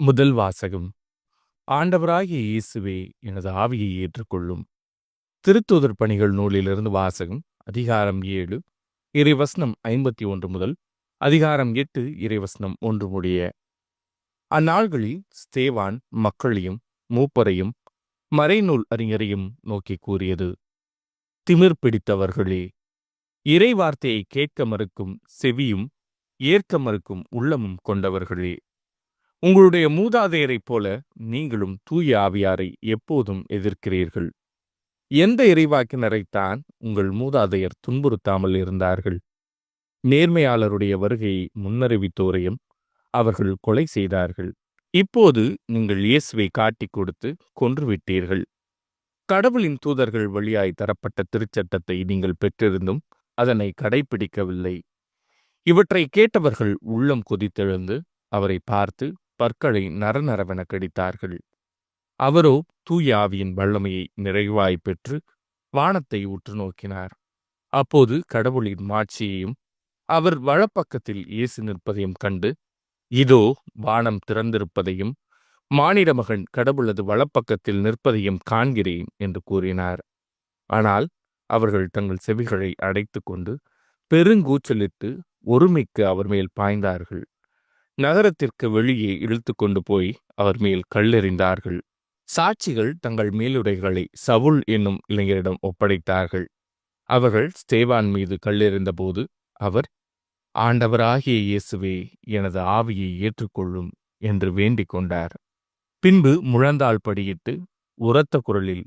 முதல் வாசகம். ஆண்டவராகிய இயேசுவே எனது ஆவியை ஏற்றுக்கொள்ளும். திருத்தூதர் பணிகள் நூலிலிருந்து வாசகம் அதிகாரம் ஏழு இறைவசனம் ஐம்பத்தி ஒன்று முதல் அதிகாரம் எட்டு இறைவசனம் ஒன்று முடிய. அந்நாள்களில் ஸ்தேவான் மக்களையும் மூப்பரையும் மறைநூல் அறிஞரையும் நோக்கி கூறியது திமிர் பிடித்தவர்களே இறை வார்த்தையை கேட்க மறுக்கும் செவியும் ஏற்க மறுக்கும் உள்ளமும் கொண்டவர்களே. உங்களுடைய மூதாதையரைப் போல நீங்களும் தூய ஆவியாரை எப்போதும் எதிர்க்கிறீர்கள். எந்த இறைவாக்கினரைத்தான் உங்கள் மூதாதையர் துன்புறுத்தாமல் இருந்தார்கள்? நேர்மையாளருடைய வருகையை முன்னறிவித்தோரையும் அவர்கள் கொலை செய்தார்கள். இப்போது நீங்கள் இயேசுவை காட்டிக் கொடுத்து கொன்றுவிட்டீர்கள். கடவுளின் தூதர்கள் வழியாய் தரப்பட்ட திருச்சட்டத்தை நீங்கள் பெற்றிருந்தும் அதனை கடைபிடிக்கவில்லை இவற்றை கேட்டவர்கள் உள்ளம் கொதித்தெழுந்து அவரை பார்த்து பற்களை நரநரவென கடித்தார்கள். அவரோ தூய ஆவியின் வல்லமையை நிறைவாய் பெற்று வானத்தை உற்று நோக்கினார். அப்போது கடவுளின் மாட்சியையும் அவர் வழப்பக்கத்தில் இயேசு நிற்பதையும் கண்டு இதோ வானம் திறந்திருப்பதையும் மானிட மகன் கடவுளது வலப்பக்கத்தில் நிற்பதையும் காண்கிறேன் என்று கூறினார். ஆனால் அவர்கள் தங்கள் செவிகளை அடைத்து கொண்டு பெருங்கூச்சலிட்டு ஒருமைக்கு அவர் மேல் பாய்ந்தார்கள். நகரத்திற்கு வெளியே இழுத்து கொண்டு போய் அவர் மேல் கல்லெறிந்தார்கள். சாட்சிகள் தங்கள் மேலுடைகளை சவுல் என்னும் இளைஞரிடம் ஒப்படைத்தார்கள். அவர்கள் ஸ்தேவான் மீது கல்லெறிந்தபோது அவர் ஆண்டவராகிய இயேசுவே எனது ஆவியை ஏற்றுக்கொள்ளும் என்று வேண்டிக் கொண்டார். பின்பு முழந்தாள் படியிட்டு உரத்த குரலில்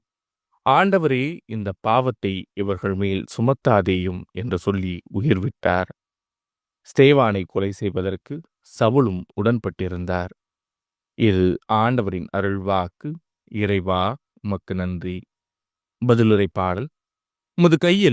ஆண்டவரே இந்த பாவத்தை இவர்கள் மேல் சுமத்தாதேயும் என்று சொல்லி உயிர்விட்டார். ஸ்தேவானை கொலை செய்வதற்கு சவுலும் உடன்பட்டிருந்தார். இது ஆண்டவரின் அருள்வாக்கு. இறைவா உமக்கு நன்றி. பதிலுரை பாடல். உமது கையில்